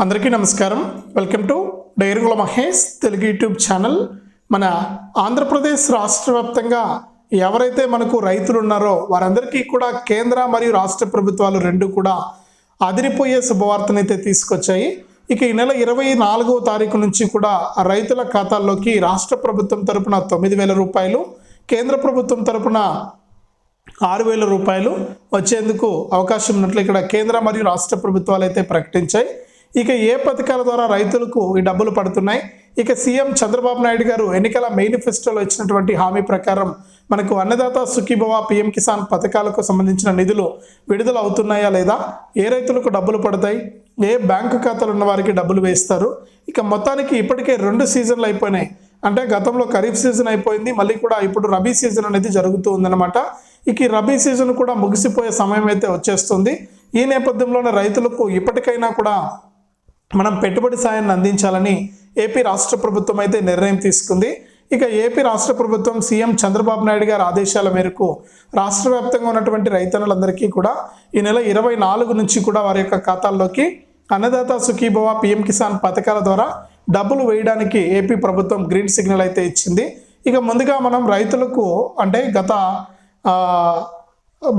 అందరికీ నమస్కారం. Welcome to డైరుగుల మహేష్ తెలుగు యూట్యూబ్ ఛానల్. మన ఆంధ్రప్రదేశ్ రాష్ట్ర వ్యాప్తంగా ఎవరైతే మనకు రైతులు ఉన్నారో వారందరికీ కూడా కేంద్ర మరియు రాష్ట్ర ప్రభుత్వాలు రెండు కూడా అదిరిపోయే శుభవార్తనైతే తీసుకొచ్చాయి. ఇక ఈ నెల ఇరవై నాలుగవ తారీఖు నుంచి కూడా రైతుల ఖాతాల్లోకి రాష్ట్ర ప్రభుత్వం తరపున తొమ్మిది వేల రూపాయలు కేంద్ర ప్రభుత్వం తరపున ఆరు వేల రూపాయలు వచ్చేందుకు అవకాశం ఉన్నట్లు ఇక్కడ కేంద్ర మరియు రాష్ట్ర ప్రభుత్వాలు అయితే ప్రకటించాయి. ఇక ఏ పథకాల ద్వారా రైతులకు ఈ డబ్బులు పడుతున్నాయి? ఇక సీఎం చంద్రబాబు నాయుడు గారు ఎన్నికల మేనిఫెస్టోలో ఇచ్చినటువంటి హామీ ప్రకారం మనకు అన్నదాత సుఖీభవ పిఎం కిసాన్ పథకాలకు సంబంధించిన నిధులు విడుదల అవుతున్నాయా లేదా? ఏ రైతులకు డబ్బులు పడతాయి? ఏ బ్యాంకు ఖాతాలు ఉన్న వారికి డబ్బులు వేస్తారు? ఇక మొత్తానికి ఇప్పటికే రెండు సీజన్లు అయిపోయినాయి. అంటే గతంలో ఖరీఫ్ సీజన్ అయిపోయింది మళ్ళీ కూడా ఇప్పుడు రబీ సీజన్ అనేది జరుగుతూ ఉందన్నమాట. ఇక ఈ రబీ సీజన్ కూడా ముగిసిపోయే సమయం అయితే వచ్చేస్తుంది. ఈ నేపథ్యంలోనే రైతులకు ఇప్పటికైనా కూడా మనం పెట్టుబడి సాయాన్ని అందించాలని ఏపీ రాష్ట్ర ప్రభుత్వం అయితే నిర్ణయం తీసుకుంది. ఇక ఏపీ రాష్ట్ర ప్రభుత్వం సీఎం చంద్రబాబు నాయుడు గారి ఆదేశాల మేరకు రాష్ట్ర వ్యాప్తంగా ఉన్నటువంటి రైతన్నులందరికీ కూడా ఈ నెల ఇరవై నాలుగు నుంచి కూడా వారి యొక్క ఖాతాల్లోకి అన్నదాత సుఖీభవ పిఎం కిసాన్ పథకాల ద్వారా డబ్బులు వేయడానికి ఏపీ ప్రభుత్వం గ్రీన్ సిగ్నల్ అయితే ఇచ్చింది. ఇక ముందుగా మనం రైతులకు అంటే గత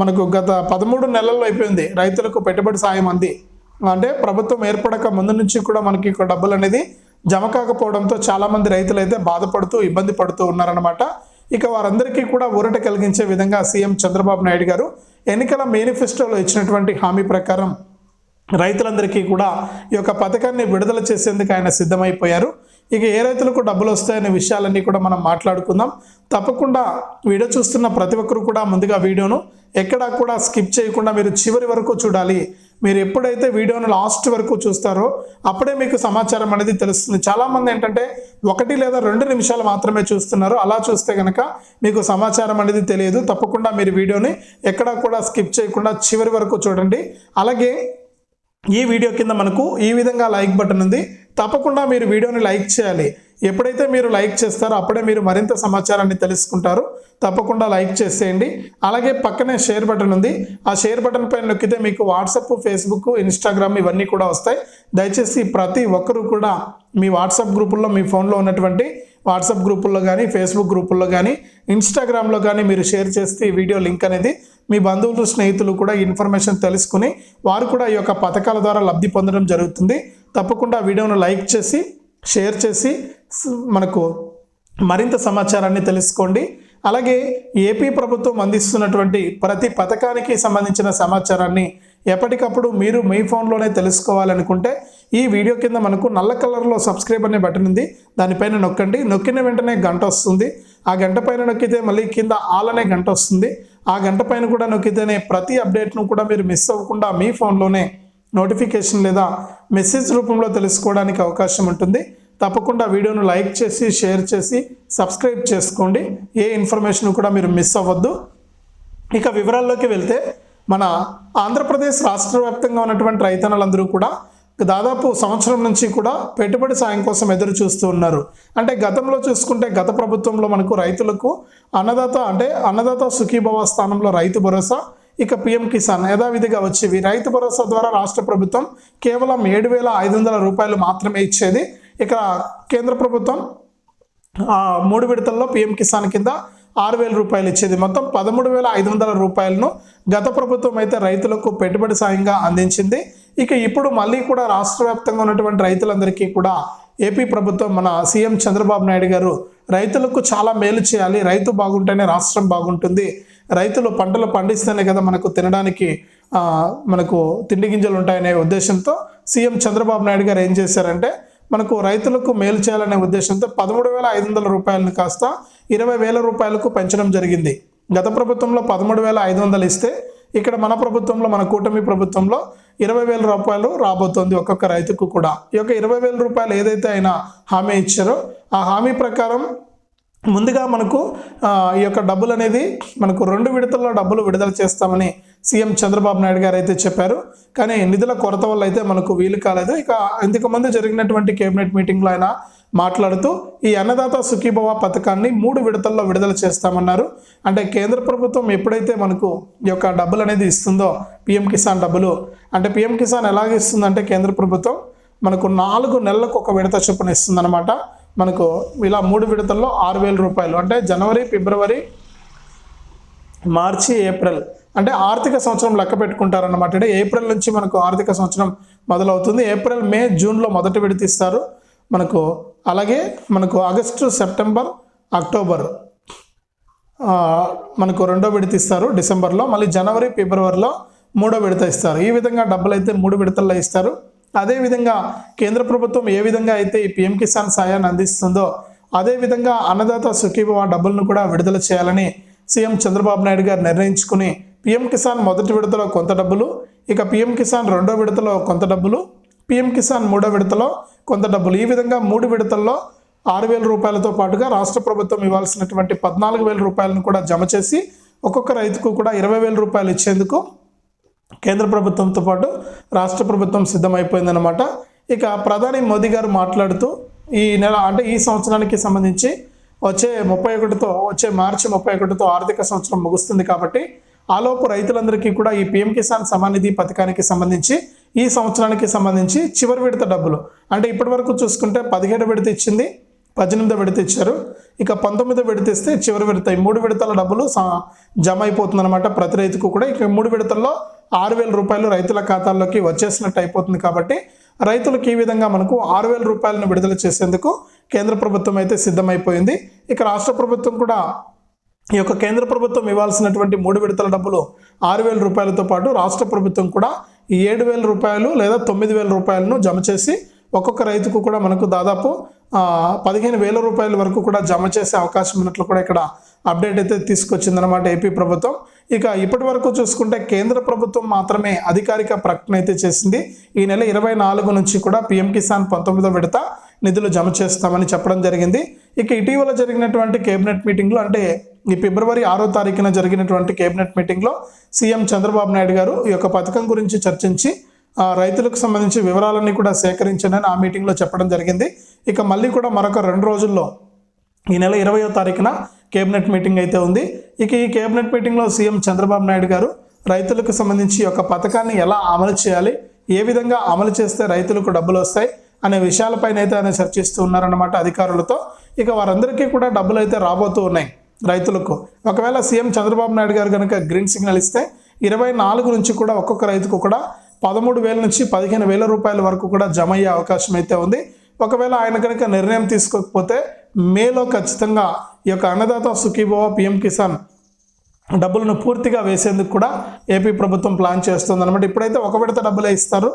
మనకు గత పదమూడు నెలల్లో అయిపోయింది. రైతులకు పెట్టుబడి సాయం అంది. అంటే ప్రభుత్వం ఏర్పడక ముందు నుంచి కూడా మనకి ఇక్కడ డబ్బులు అనేది జమ కాకపోవడంతో చాలామంది రైతులు అయితే బాధపడుతూ ఇబ్బంది పడుతూ ఉన్నారనమాట ఇక వారందరికీ కూడా ఊరట కలిగించే విధంగా సీఎం చంద్రబాబు నాయుడు గారు ఎన్నికల మేనిఫెస్టోలో ఇచ్చినటువంటి హామీ ప్రకారం రైతులందరికీ కూడా ఈ యొక్క పథకాన్ని విడుదల చేసేందుకు ఆయన సిద్ధమైపోయారు. ఇక ఏ రైతులకు డబ్బులు వస్తాయనే విషయాలన్నీ కూడా మనం మాట్లాడుకుందాం. తప్పకుండా వీడియో చూస్తున్న ప్రతి ఒక్కరు కూడా ముందుగా వీడియోను ఎక్కడా కూడా స్కిప్ చేయకుండా మీరు చివరి వరకు చూడాలి. మీరు ఎప్పుడైతే వీడియోను లాస్ట్ వరకు చూస్తారో అప్పుడే మీకు సమాచారం అనేది తెలుస్తుంది. చాలామంది ఏంటంటే ఒకటి లేదా రెండు నిమిషాలు మాత్రమే చూస్తున్నారు. అలా చూస్తే కనుక మీకు సమాచారం అనేది తెలియదు. తప్పకుండా మీరు వీడియోని ఎక్కడా కూడా స్కిప్ చేయకుండా చివరి వరకు చూడండి. అలాగే ఈ వీడియో కింద మనకు ఈ విధంగా లైక్ బటన్ ఉంది. తప్పకుండా మీరు వీడియోని లైక్ చేయాలి. ఎప్పుడైతే మీరు లైక్ చేస్తారో అప్పుడే మీరు మరింత సమాచారాన్ని తెలుసుకుంటారు. తప్పకుండా లైక్ చేసేయండి. అలాగే పక్కనే షేర్ బటన్ ఉంది. ఆ షేర్ బటన్ పైన నొక్కితే మీకు వాట్సాప్ ఫేస్బుక్ ఇన్స్టాగ్రామ్ ఇవన్నీ కూడా వస్తాయి. దయచేసి ప్రతి ఒక్కరూ కూడా మీ వాట్సాప్ గ్రూపుల్లో మీ ఫోన్లో ఉన్నటువంటి వాట్సాప్ గ్రూపుల్లో కానీ ఫేస్బుక్ గ్రూపుల్లో కానీ ఇన్స్టాగ్రామ్లో కానీ మీరు షేర్ చేస్తే ఈ వీడియో లింక్ అనేది మీ బంధువులు స్నేహితులు కూడా ఇన్ఫర్మేషన్ తెలుసుకుని వారు కూడా ఈ యొక్క పథకాల ద్వారా లబ్ధి పొందడం జరుగుతుంది. తప్పకుండా వీడియోను లైక్ చేసి షేర్ చేసి మనకు మరింత సమాచారాన్ని తెలుసుకోండి. అలాగే ఏపీ ప్రభుత్వం అందిస్తున్నటువంటి ప్రతి పథకానికి సంబంధించిన సమాచారాన్ని ఎప్పటికప్పుడు మీరు మీ ఫోన్లోనే తెలుసుకోవాలనుకుంటే ఈ వీడియో కింద మనకు నల్ల కలర్లో సబ్స్క్రైబ్ అనే బటన్ ఉంది. దానిపైన నొక్కండి. నొక్కిన వెంటనే గంట వస్తుంది. ఆ గంట పైన నొక్కితే మళ్ళీ కింద ఆల్ అనే గంట వస్తుంది. ఆ గంట పైన కూడా నొక్కితేనే ప్రతి అప్డేట్ను కూడా మీరు మిస్ అవ్వకుండా మీ ఫోన్లోనే నోటిఫికేషన్ లేదా మెసేజ్ రూపంలో తెలుసుకోవడానికి అవకాశం ఉంటుంది. తప్పకుండా వీడియోను లైక్ చేసి షేర్ చేసి సబ్స్క్రైబ్ చేసుకోండి. ఏ ఇన్ఫర్మేషన్ కూడా మీరు మిస్ అవ్వద్దు. ఇక వివరాల్లోకి వెళ్తే మన ఆంధ్రప్రదేశ్ రాష్ట్ర వ్యాప్తంగా ఉన్నటువంటి రైతన్నలందరూ కూడా దాదాపు సంవత్సరం నుంచి కూడా పెట్టుబడి సాయం కోసం ఎదురు చూస్తూ ఉన్నారు. అంటే గతంలో చూసుకుంటే గత ప్రభుత్వంలో మనకు రైతులకు అన్నదాత అంటే అన్నదాత సుఖీభవ స్థానంలో రైతు భరోసా ఇక పిఎం కిసాన్ యథావిధిగా వచ్చేవి. రైతు భరోసా ద్వారా రాష్ట్ర ప్రభుత్వం కేవలం ఏడు వేల ఐదు వందల రూపాయలు మాత్రమే ఇచ్చేది. ఇక కేంద్ర ప్రభుత్వం మూడు విడతల్లో పిఎం కిసాన్ కింద ఆరు వేల రూపాయలు ఇచ్చేది. మొత్తం పదమూడు వేల ఐదు వందల రూపాయలను గత ప్రభుత్వం అయితే రైతులకు పెట్టుబడి సాయంగా అందించింది. ఇక ఇప్పుడు మళ్ళీ కూడా రాష్ట్ర వ్యాప్తంగా ఉన్నటువంటి రైతులందరికీ కూడా ఏపీ ప్రభుత్వం మన సీఎం చంద్రబాబు నాయుడు గారు రైతులకు చాలా మేలు చేయాలి. రైతు బాగుంటేనే రాష్ట్రం బాగుంటుంది. రైతులు పంటలు పండిస్తేనే కదా మనకు తినడానికి మనకు తిండి గింజలు ఉంటాయనే ఉద్దేశంతో సీఎం చంద్రబాబు నాయుడు గారు ఏం చేశారంటే మనకు రైతులకు మేలు చేయాలనే ఉద్దేశంతో పదమూడు వేల ఐదు వందల రూపాయలను కాస్త ఇరవై వేల రూపాయలకు పెంచడం జరిగింది. గత ప్రభుత్వంలో పదమూడు వేల ఐదు వందలు ఇస్తే ఇక్కడ మన ప్రభుత్వంలో మన కూటమి ప్రభుత్వంలో ఇరవై వేల రూపాయలు రాబోతోంది ఒక్కొక్క రైతుకు కూడా. ఈ యొక్క ఇరవై వేల రూపాయలు ఏదైతే ఆయన హామీ ఇచ్చారో ఆ హామీ ప్రకారం ముందుగా మనకు ఈ యొక్క డబ్బులు అనేది మనకు రెండు విడతల్లో డబ్బులు విడుదల చేస్తామని సీఎం చంద్రబాబు నాయుడు గారు అయితే చెప్పారు. కానీ నిధుల కొరత వల్ల అయితే మనకు వీలు కాలేదు. ఇక ఇంతకుముందు జరిగినటువంటి కేబినెట్ మీటింగ్లో ఆయన మాట్లాడుతూ ఈ అన్నదాత సుఖీభవ పథకాన్ని మూడు విడతల్లో విడుదల చేస్తామన్నారు. అంటే కేంద్ర ప్రభుత్వం ఎప్పుడైతే మనకు ఈ యొక్క డబ్బులు అనేది ఇస్తుందో పిఎం కిసాన్ డబ్బులు అంటే పిఎం కిసాన్ ఎలాగ ఇస్తుందంటే కేంద్ర ప్రభుత్వం మనకు నాలుగు నెలలకు ఒక విడత చొప్పున ఇస్తుందన్నమాట. మనకు ఇలా మూడు విడతల్లో ఆరు వేల రూపాయలు. అంటే జనవరి ఫిబ్రవరి మార్చి ఏప్రిల్. అంటే ఆర్థిక సంవత్సరం లెక్క పెట్టుకుంటారన్నమాట. అంటే ఏప్రిల్ నుంచి మనకు ఆర్థిక సంవత్సరం మొదలవుతుంది. ఏప్రిల్ మే జూన్లో మొదటి విడత ఇస్తారు. మనకు అలాగే మనకు ఆగస్టు సెప్టెంబర్ అక్టోబర్ మనకు రెండో విడత ఇస్తారు డిసెంబర్లో. మళ్ళీ జనవరి ఫిబ్రవరిలో మూడో విడత ఇస్తారు. ఈ విధంగా డబ్బులు అయితే మూడు విడతల్లో ఇస్తారు. అదేవిధంగా కేంద్ర ప్రభుత్వం ఏ విధంగా అయితే ఈ పిఎం కిసాన్ సాయాన్ని అందిస్తుందో అదేవిధంగా అన్నదాత సుఖీభవ డబ్బులను కూడా విడుదల చేయాలని సీఎం చంద్రబాబు నాయుడు గారు నిర్ణయించుకుని పిఎం కిసాన్ మొదటి విడతలో కొంత డబ్బులు ఇక పిఎం కిసాన్ రెండో విడతలో కొంత డబ్బులు పిఎం కిసాన్ మూడో విడతలో కొంత డబ్బులు. ఈ విధంగా మూడు విడతల్లో ఆరు వేల రూపాయలతో పాటుగా రాష్ట్ర ప్రభుత్వం ఇవ్వాల్సినటువంటి పద్నాలుగు వేల రూపాయలను కూడా జమ చేసి ఒక్కొక్క రైతుకు కూడా ఇరవై వేల రూపాయలు ఇచ్చేందుకు కేంద్ర ప్రభుత్వంతో పాటు రాష్ట్ర ప్రభుత్వం సిద్ధమైపోయిందనమాట ఇక ప్రధాని మోదీ గారు మాట్లాడుతూ ఈ నెల అంటే ఈ సంవత్సరానికి సంబంధించి వచ్చే ముప్పై ఒకటితో వచ్చే మార్చి ముప్పై ఒకటితో ఆర్థిక సంవత్సరం ముగుస్తుంది కాబట్టి ఆలోపు రైతులందరికీ కూడా ఈ పిఎం కిసాన్ సమానిధి పథకానికి సంబంధించి ఈ సంవత్సరానికి సంబంధించి చివరి విడత డబ్బులు. అంటే ఇప్పటి వరకు చూసుకుంటే పదిహేడు విడత ఇచ్చింది పద్దెనిమిదో విడత ఇచ్చారు. ఇక పంతొమ్మిదో విడత ఇస్తే చివరి విడత. ఈ మూడు విడతల డబ్బులు స- జమ అయిపోతుందన్నమాట ప్రతి రైతుకు కూడా. ఇక మూడు విడతల్లో ఆరు వేల రూపాయలు రైతుల ఖాతాల్లోకి వచ్చేసినట్టు అయిపోతుంది కాబట్టి రైతులకు ఈ విధంగా మనకు ఆరు వేల రూపాయలను విడుదల చేసేందుకు కేంద్ర ప్రభుత్వం అయితే సిద్ధమైపోయింది. ఇక రాష్ట్ర ప్రభుత్వం కూడా ఈ యొక్క కేంద్ర ప్రభుత్వం ఇవ్వాల్సినటువంటి మూడు విడతల డబ్బులు ఆరు వేల రూపాయలతో పాటు రాష్ట్ర ప్రభుత్వం కూడా ఏడు వేల రూపాయలు లేదా తొమ్మిది వేల రూపాయలను జమ చేసి ఒక్కొక్క రైతుకు కూడా మనకు దాదాపు పదిహేను వేల రూపాయల వరకు కూడా జమ చేసే అవకాశం ఉన్నట్లు కూడా ఇక్కడ అప్డేట్ అయితే తీసుకొచ్చిందనమాట ఏపీ ప్రభుత్వం. ఇక ఇప్పటి వరకు చూసుకుంటే కేంద్ర ప్రభుత్వం మాత్రమే అధికారిక ప్రకటన అయితే చేసింది. ఈ నెల ఇరవై నాలుగు నుంచి కూడా పిఎం కిసాన్ పంతొమ్మిదో విడత నిధులు జమ చేస్తామని చెప్పడం జరిగింది. ఇక ఇటీవల జరిగినటువంటి కేబినెట్ మీటింగ్లో అంటే ఈ ఫిబ్రవరి ఆరో తారీఖున జరిగినటువంటి కేబినెట్ మీటింగ్లో సీఎం చంద్రబాబు నాయుడు గారు ఈ యొక్క పథకం గురించి చర్చించి రైతులకు సంబంధించి వివరాలన్నీ కూడా సేకరించానని ఆ మీటింగ్లో చెప్పడం జరిగింది. ఇక మళ్ళీ కూడా మరొక రెండు రోజుల్లో ఈ నెల ఇరవయో తారీఖున కేబినెట్ మీటింగ్ అయితే ఉంది. ఇక ఈ కేబినెట్ మీటింగ్లో సీఎం చంద్రబాబు నాయుడు గారు రైతులకు సంబంధించి ఒక పథకాన్ని ఎలా అమలు చేయాలి ఏ విధంగా అమలు చేస్తే రైతులకు డబ్బులు వస్తాయి అనే విషయాలపైన అయితే ఆయన చర్చిస్తూ ఉన్నారన్నమాట అధికారులతో. ఇక వారందరికీ కూడా డబ్బులు అయితే రాబోతూ ఉన్నాయి రైతులకు. ఒకవేళ సీఎం చంద్రబాబు నాయుడు గారు కనుక గ్రీన్ సిగ్నల్ ఇస్తే ఇరవై నాలుగు నుంచి కూడా ఒక్కొక్క రైతుకు కూడా పదమూడు వేల నుంచి పదిహేను వేల రూపాయల వరకు కూడా జమ అయ్యే అవకాశం అయితే ఉంది. ఒకవేళ ఆయన కనుక నిర్ణయం తీసుకోకపోతే మేలో ఖచ్చితంగా ఈ యొక్క అన్నదాత సుఖీభవ పిఎం కిసాన్ డబ్బులను పూర్తిగా వేసేందుకు కూడా ఏపీ ప్రభుత్వం ప్లాన్ చేస్తుంది అనమాట ఇప్పుడైతే ఒక విడత డబ్బులే ఇస్తారు.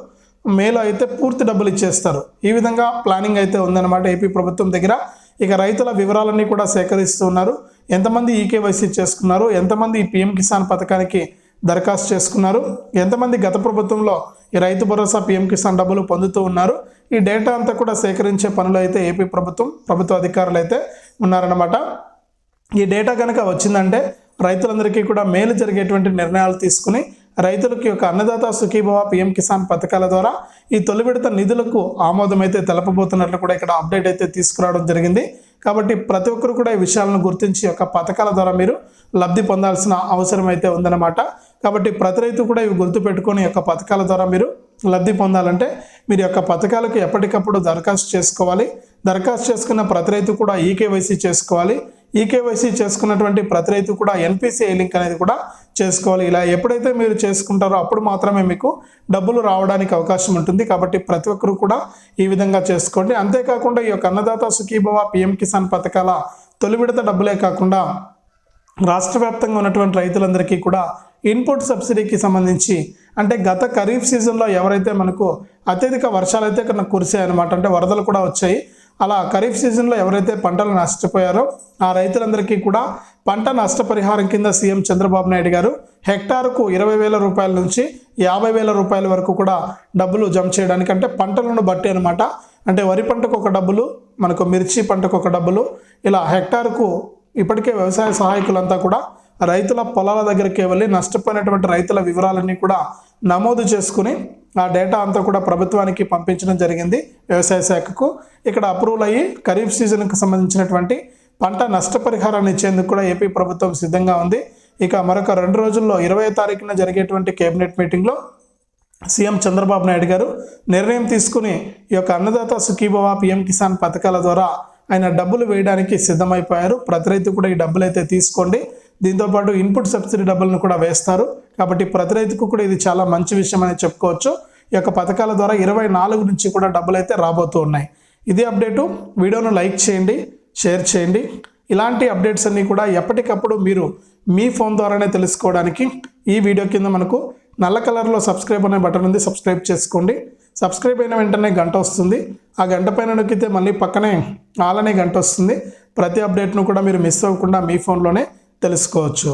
మేలో అయితే పూర్తి డబ్బులు ఇచ్చేస్తారు. ఈ విధంగా ప్లానింగ్ అయితే ఉందన్నమాట ఏపీ ప్రభుత్వం దగ్గర. ఇక రైతుల వివరాలన్నీ కూడా సేకరిస్తూ ఉన్నారు. ఎంతమంది ఈకేవైసీ చేసుకున్నారు? ఎంతమంది ఈ పిఎం కిసాన్ పథకానికి దరఖాస్తు చేసుకున్నారు? ఎంతమంది గత ప్రభుత్వంలో ఈ రైతు భరోసా పిఎం కిసాన్ డబ్బులు పొందుతూ ఉన్నారు? ఈ డేటా అంతా కూడా సేకరించే పనులు అయితే ఏపీ ప్రభుత్వం ప్రభుత్వ అధికారులు అయితే ఉన్నారన్నమాట. ఈ డేటా కనుక వచ్చిందంటే రైతులందరికీ కూడా మేలు జరిగేటువంటి నిర్ణయాలు తీసుకుని రైతులకి యొక్క అన్నదాత సుఖీభవ పిఎం కిసాన్ పథకాల ద్వారా ఈ తొలి విడత నిధులకు ఆమోదం అయితే తెలపబోతున్నట్లు కూడా ఇక్కడ అప్డేట్ అయితే తీసుకురావడం జరిగింది. కాబట్టి ప్రతి ఒక్కరు కూడా ఈ విషయాలను గుర్తించి యొక్క పథకాల ద్వారా మీరు లబ్ధి పొందాల్సిన అవసరం అయితే ఉందన్నమాట. కాబట్టి ప్రతి రైతు కూడా ఇవి గుర్తుపెట్టుకొని యొక్క పథకాల ద్వారా మీరు లబ్ధి పొందాలంటే మీరు యొక్క పథకాలకు ఎప్పటికప్పుడు దరఖాస్తు చేసుకోవాలి. దరఖాస్తు చేసుకున్న ప్రతి రైతు కూడా ఈకేవైసీ చేసుకోవాలి. ఈకేవైసీ చేసుకున్నటువంటి ప్రతి రైతు కూడా ఎన్పిసిఐ లింక్ అనేది కూడా చేసుకోవాలి. ఇలా ఎప్పుడైతే మీరు చేసుకుంటారో అప్పుడు మాత్రమే మీకు డబ్బులు రావడానికి అవకాశం ఉంటుంది. కాబట్టి ప్రతి ఒక్కరు కూడా ఈ విధంగా చేసుకోండి. అంతేకాకుండా ఈ యొక్క అన్నదాత సుఖీభవ పిఎం కిసాన్ పథకాల తొలి విడత డబ్బులే కాకుండా రాష్ట్ర వ్యాప్తంగా ఉన్నటువంటి రైతులందరికీ కూడా ఇన్పుట్ సబ్సిడీకి సంబంధించి అంటే గత ఖరీఫ్ సీజన్లో ఎవరైతే మనకు అత్యధిక వర్షాలు అయితే ఇక్కడ కురిసాయన్నమాట అంటే వరదలు కూడా వచ్చాయి. అలా ఖరీఫ్ సీజన్లో ఎవరైతే పంటలు నష్టపోయారో ఆ రైతులందరికీ కూడా పంట నష్టపరిహారం కింద సీఎం చంద్రబాబు నాయుడు గారు హెక్టార్కు ఇరవై వేల రూపాయల నుంచి యాభై వేల రూపాయల వరకు కూడా డబ్బులు జమ చేయడానికి అంటే పంటలను బట్టి అనమాట అంటే వరి పంటకు ఒక డబ్బులు మనకు మిర్చి పంటకు ఒక డబ్బులు ఇలా హెక్టార్కు ఇప్పటికే వ్యవసాయ సహాయకులంతా కూడా రైతుల పొలాల దగ్గరికి వెళ్ళి నష్టపోయినటువంటి రైతుల వివరాలన్నీ కూడా నమోదు చేసుకుని ఆ డేటా అంతా కూడా ప్రభుత్వానికి పంపించడం జరిగింది వ్యవసాయ శాఖకు. ఇక్కడ అప్రూవల్ అయ్యి ఖరీఫ్ సీజన్కు సంబంధించినటువంటి పంట నష్టపరిహారాన్ని ఇచ్చేందుకు కూడా ఏపీ ప్రభుత్వం సిద్ధంగా ఉంది. ఇక మరొక రెండు రోజుల్లో ఇరవై తారీఖున జరిగేటువంటి కేబినెట్ మీటింగ్లో సీఎం చంద్రబాబు నాయుడు గారు నిర్ణయం తీసుకుని ఈ యొక్క అన్నదాత సుఖీభవ పిఎం కిసాన్ పథకాల ద్వారా ఆయన డబ్బులు వేయడానికి సిద్ధమైపోయారు. ప్రతి రైతు కూడా ఈ డబ్బులు అయితే తీసుకోండి. దీంతోపాటు ఇన్పుట్ సబ్సిడీ డబ్బులను కూడా వేస్తారు. కాబట్టి ప్రతి రైతుకు కూడా ఇది చాలా మంచి విషయం అని చెప్పుకోవచ్చు. ఈ యొక్క పథకాల ద్వారా ఇరవై నాలుగు నుంచి కూడా డబ్బులు అయితే రాబోతూ ఉన్నాయి. ఇదే అప్డేటు. వీడియోను లైక్ చేయండి షేర్ చేయండి. ఇలాంటి అప్డేట్స్ అన్నీ కూడా ఎప్పటికప్పుడు మీరు మీ ఫోన్ ద్వారానే తెలుసుకోవడానికి ఈ వీడియో కింద మనకు నల్ల కలర్లో సబ్స్క్రైబ్ అనే బటన్ ఉంది సబ్స్క్రైబ్ చేసుకోండి. సబ్స్క్రైబ్ అయిన వెంటనే గంట వస్తుంది. ఆ గంట పైన నొక్కితే మళ్ళీ పక్కనే ఆల్ అనే గంట వస్తుంది. ప్రతి అప్డేట్ను కూడా మీరు మిస్ అవ్వకుండా మీ ఫోన్లోనే తెలుసుకోవచ్చు